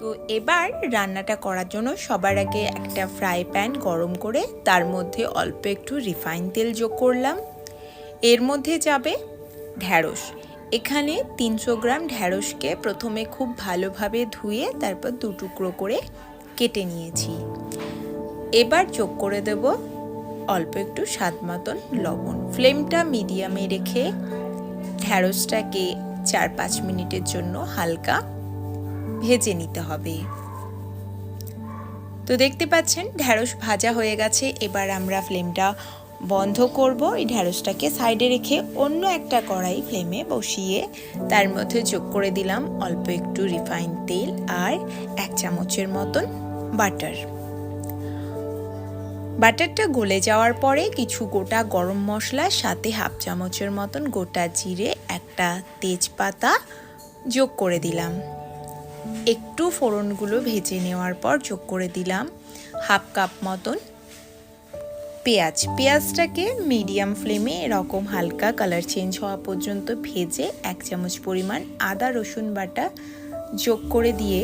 তো এবার রান্নাটা করার জন্য সবার আগে একটা ফ্রাই প্যান গরম করে তার মধ্যে অল্প একটু রিফাইন তেল যোগ করলাম। এর মধ্যে যাবে ঢ্যাঁড়স এখানে তিনশো গ্রাম ঢ্যাঁড়সকে প্রথমে খুব ভালোভাবে ধুয়ে তারপর দু টুকরো করে কেটে নিয়েছি। এবার যোগ করে দেব অল্প একটু স্বাদ মতন লবণ। ফ্লেমটা মিডিয়ামে রেখে ঢ্যাঁড়সটাকে চার পাঁচ মিনিটের জন্য হালকা ভেজে নিতে হবে। তো দেখতে পাচ্ছেন, ঢ্যাঁড়স ভাজা হয়ে গেছে। এবার আমরা ফ্লেমটা বন্ধ করব। এই ঢ্যাঁড়সটাকে সাইডে রেখে অন্য একটা কড়াই ফ্লেমে বসিয়ে তার মধ্যে যোগ করে দিলাম অল্প একটু রিফাইন তেল আর এক চামচের মতন বাটার। বাটারটা গলে যাওয়ার পরে কিছু গোটা গরম মশলা, সাথে হাফ চামচের মতন গোটা জিরে, একটা তেজপাতা যোগ করে দিলাম। একটু ফোড়নগুলো ভেজে নেওয়ার পর যোগ করে দিলাম হাফ কাপ মতন পেঁয়াজ। পেঁয়াজটাকে মিডিয়াম ফ্লেমে এরকম হালকা কালার চেঞ্জ হওয়া পর্যন্ত ভেজে এক চামচ পরিমাণ আদা, রসুন বাটা যোগ করে দিয়ে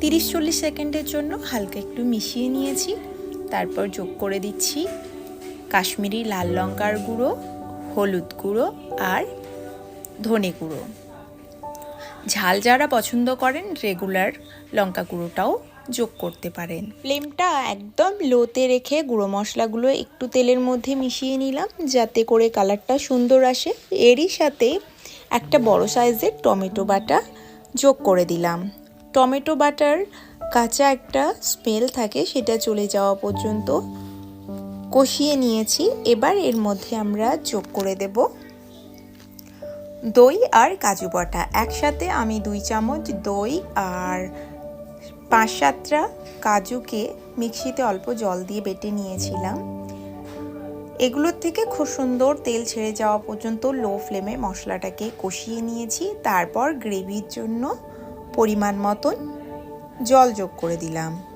তিরিশ চল্লিশ সেকেন্ডের জন্য হালকা একটু মিশিয়ে নিয়েছি। তারপর যোগ করে দিচ্ছি কাশ্মীরি লাল লঙ্কার গুঁড়ো, হলুদ গুঁড়ো আর ধনে গুঁড়ো। ঝাল যারা পছন্দ করেন রেগুলার লঙ্কা গুঁড়োটাও যোগ করতে পারেন। ফ্লেমটা একদম লোতে রেখে গুঁড়ো মশলাগুলো একটু তেলের মধ্যে মিশিয়ে নিলাম, যাতে করে কালারটা সুন্দর আসে। এরই সাথে একটা বড় সাইজের টমেটো বাটা যোগ করে দিলাম। টমেটো বাটার কাঁচা একটা স্মেল থাকে, সেটা চলে যাওয়া পর্যন্ত কষিয়ে নিয়েছি। এবার এর মধ্যে আমরা যোগ করে দেব দই আর কাজু বটা। একসাথে আমি দুই চামচ দই আর পাঁচ সাতটা কাজুকে মিক্সিতে অল্প জল দিয়ে বেটে নিয়েছিলাম। এগুলোর থেকে খুব সুন্দর তেল ছেড়ে যাওয়া পর্যন্ত লো ফ্লেমে মশলাটাকে কষিয়ে নিয়েছি। তারপর গ্রেভির জন্য পরিমাণ মতন জল যোগ করে দিলাম।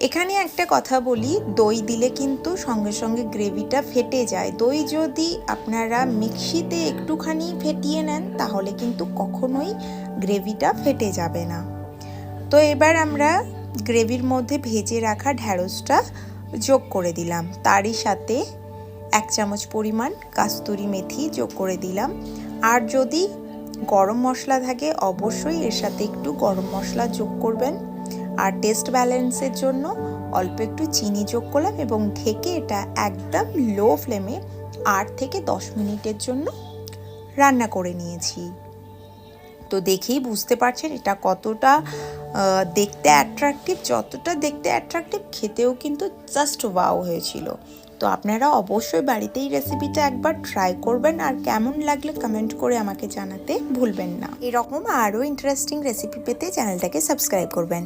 এখানে একটা কথা বলি, দই দিলে কিন্তু সঙ্গে সঙ্গে গ্রেভিটা ফেটে যায়। দই যদি আপনারা মিক্সিতে একটুখানি ফেটিয়ে নেন, তাহলে কিন্তু কখনোই গ্রেভিটা ফেটে যাবে না। তো এবার আমরা গ্রেভির মধ্যে ভেজে রাখা ঢ্যাঁড়সটা যোগ করে দিলাম। তারই সাথে এক চামচ পরিমাণ কাস্তুরি মেথি যোগ করে দিলাম। আর যদি গরম মশলা থাকে, অবশ্যই এর সাথে একটু গরম মশলা যোগ করবেন। আর টেস্ট ব্যালেন্সের জন্য অল্প একটু চিনি যোগ করলাম এবং ঢেকে এটা একদম লো ফ্লেমে আট থেকে দশ মিনিটের জন্য রান্না করে নিয়েছি। তো দেখেই বুঝতে পারছেন এটা কতটা দেখতে অ্যাট্রাকটিভ যতটা দেখতে অ্যাট্রাকটিভ খেতেও কিন্তু জাস্ট ওয়াও হয়েছিল। তো আপনারা অবশ্যই বাড়িতে এই রেসিপিটা একবার ট্রাই করবেন আর কেমন লাগলে কমেন্ট করে আমাকে জানাতে ভুলবেন না। এরকম আরও ইন্টারেস্টিং রেসিপি পেতে চ্যানেলটাকে সাবস্ক্রাইব করবেন।